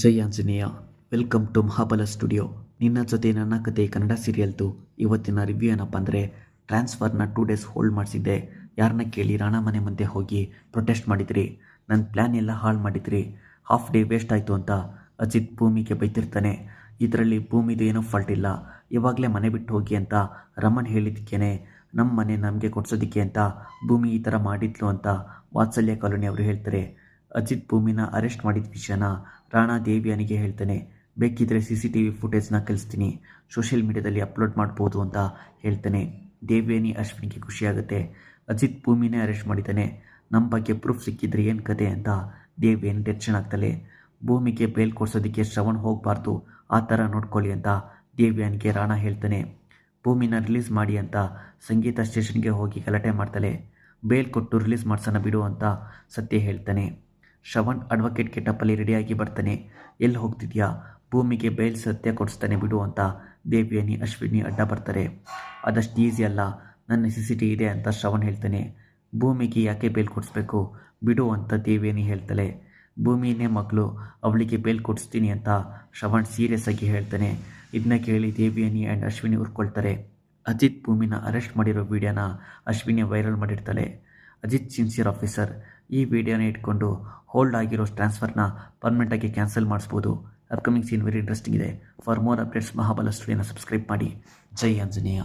Jai Anjaneya, welcome to Mahabala studio. ನಿನ್ನ ಜೊತೆ ನನ್ನ ಕತೆ ಕನ್ನಡ ಸೀರಿಯಲ್ದು. ಇವತ್ತಿನ ರಿವ್ಯೂ ಏನಪ್ಪ ಅಂದರೆ, ಟ್ರಾನ್ಸ್ಫರ್ನ ಟೂ ಡೇಸ್ ಹೋಲ್ಡ್ ಮಾಡಿಸಿದ್ದೆ. ಯಾರನ್ನ ಕೇಳಿ ರಾಣ ಮನೆ ಮುಂದೆ ಹೋಗಿ ಪ್ರೊಟೆಸ್ಟ್ ಮಾಡಿದ್ರಿ. ನನ್ನ ಪ್ಲ್ಯಾನ್ ಎಲ್ಲ ಹಾಳು ಮಾಡಿದ್ರಿ. ಹಾಫ್ ಡೇ ವೇಸ್ಟ್ ಆಯಿತು ಅಂತ ಅಜಿತ್ ಭೂಮಿಗೆ ಬೈತಿರ್ತಾನೆ. ಇದರಲ್ಲಿ ಭೂಮಿದು ಏನೂ ಫಾಲ್ಟ್ ಇಲ್ಲ. ಇವಾಗಲೇ ಮನೆ ಬಿಟ್ಟು ಹೋಗಿ ಅಂತ ರಮಣ್ ಹೇಳಿದ್ದಕ್ಕೇನೆ ನಮ್ಮ ಮನೆ ನಮಗೆ ಕೊಡ್ಸೋದಕ್ಕೆ ಅಂತ ಭೂಮಿ ಈ ಥರ ಮಾಡಿದ್ಲು ಅಂತ ವಾತ್ಸಲ್ಯ ಕಾಲೋನಿ ಅವರು ಹೇಳ್ತಾರೆ. ಅಜಿತ್ ಭೂಮಿನ ಅರೆಸ್ಟ್ ಮಾಡಿದ ವಿಷಯನ ರಾಣಾ ದೇವಿಯಾನಿಗೆ ಹೇಳ್ತಾನೆ. ಬೇಕಿದ್ರೆ ಸಿ ಸಿ ಟಿ ವಿ ಫುಟೇಜ್ನ ಕಳಿಸ್ತೀನಿ. ಸೋಷಿಯಲ್ ಮೀಡಿಯಾದಲ್ಲಿ ಅಪ್ಲೋಡ್ ಮಾಡ್ಬೋದು ಅಂತ ಹೇಳ್ತಾನೆ. ದೇವಿಯನಿ ಅಶ್ವಿನಿಗೆ ಖುಷಿಯಾಗುತ್ತೆ. ಅಜಿತ್ ಭೂಮಿನೇ ಅರೆಸ್ಟ್ ಮಾಡಿದ್ದಾನೆ. ನಮ್ಮ ಬಗ್ಗೆ ಪ್ರೂಫ್ ಸಿಕ್ಕಿದ್ರೆ ಏನು ಕತೆ ಅಂತ ದೇವಿಯನ್ ಟೆನ್ಷನ್ ಆಗ್ತಾಳೆ. ಭೂಮಿಗೆ ಬೇಲ್ ಕೊಡ್ಸೋದಕ್ಕೆ ಶ್ರವಣ್ ಹೋಗಬಾರ್ದು. ಆ ಥರ ನೋಡ್ಕೊಳ್ಳಿ ಅಂತ ದೇವಿಯನ್ಗೆ ರಾಣಾ ಹೇಳ್ತಾನೆ. ಭೂಮಿನ ರಿಲೀಸ್ ಮಾಡಿ ಅಂತ ಸಂಗೀತ ಸ್ಟೇಷನ್ಗೆ ಹೋಗಿ ಗಲಾಟೆ ಮಾಡ್ತಾಳೆ. ಬೇಲ್ ಕೊಟ್ಟು ರಿಲೀಸ್ ಮಾಡ್ಸೋಣ ಬಿಡು ಅಂತ ಸತ್ಯ ಹೇಳ್ತಾನೆ. ಶ್ರವಣ್ ಅಡ್ವೊಕೇಟ್ ಕೆಟಪ್ಪಲ್ಲಿ ರೆಡಿಯಾಗಿ ಬರ್ತಾನೆ. ಎಲ್ಲಿ ಹೋಗ್ತಿದ್ಯಾ? ಭೂಮಿಗೆ ಬೇಲ್ ಸತ್ಯ ಕೊಡಿಸ್ತಾನೆ ಬಿಡು ಅಂತ ದೇವಿಯನಿ, ಅಶ್ವಿನಿ ಅಡ್ಡ ಬರ್ತಾರೆ. ಅದಷ್ಟು ಈಸಿ ಅಲ್ಲ. ನನ್ನ ನೆಸೆಸಿಟಿ ಇದೆ ಅಂತ ಶ್ರವಣ್ ಹೇಳ್ತಾನೆ. ಭೂಮಿಗೆ ಯಾಕೆ ಬೇಲ್ ಕೊಡಿಸ್ಬೇಕು? ಬಿಡು ಅಂತ ದೇವಿಯನಿ ಹೇಳ್ತಾಳೆ. ಭೂಮಿನೇ ಮಗಳು, ಅವಳಿಗೆ ಬೇಲ್ ಕೊಡಿಸ್ತೀನಿ ಅಂತ ಶ್ರವಣ್ ಸೀರಿಯಸ್ ಆಗಿ ಹೇಳ್ತಾನೆ. ಇದನ್ನ ಕೇಳಿ ದೇವಿಯನಿ ಆ್ಯಂಡ್ ಅಶ್ವಿನಿ ಉರ್ಕೊಳ್ತಾರೆ. ಅಜಿತ್ ಭೂಮಿನ ಅರೆಸ್ಟ್ ಮಾಡಿರೋ ವಿಡಿಯೋನ ಅಶ್ವಿನಿ ವೈರಲ್ ಮಾಡಿರ್ತಾಳೆ. ಅಜಿತ್ ಸಿನ್ಸಿಯರ್ ಆಫೀಸರ್ ಈ ವಿಡಿಯೋನ ಇಟ್ಕೊಂಡು ಹೋಲ್ಡ್ ಆಗಿರೋ ಟ್ರಾನ್ಸ್ಫರ್ನ ಪರ್ಮನೆಂಟಾಗಿ ಕ್ಯಾನ್ಸಲ್ ಮಾಡಿಸ್ಬೋದು. ಅಪ್ಕಮಿಂಗ್ ಸೀನ್ ವೆರಿ ಇಂಟ್ರೆಸ್ಟಿಂಗ್ ಇದೆ. ಫಾರ್ ಮೋರ್ ಅಪ್ಡೇಟ್ಸ್ ಮಹಾಬಲ ಸ್ಟುಡಿಯೋನ ಸಬ್ಸ್ಕ್ರೈಬ್ ಮಾಡಿ. ಜೈ ಆಂಜನೇಯ.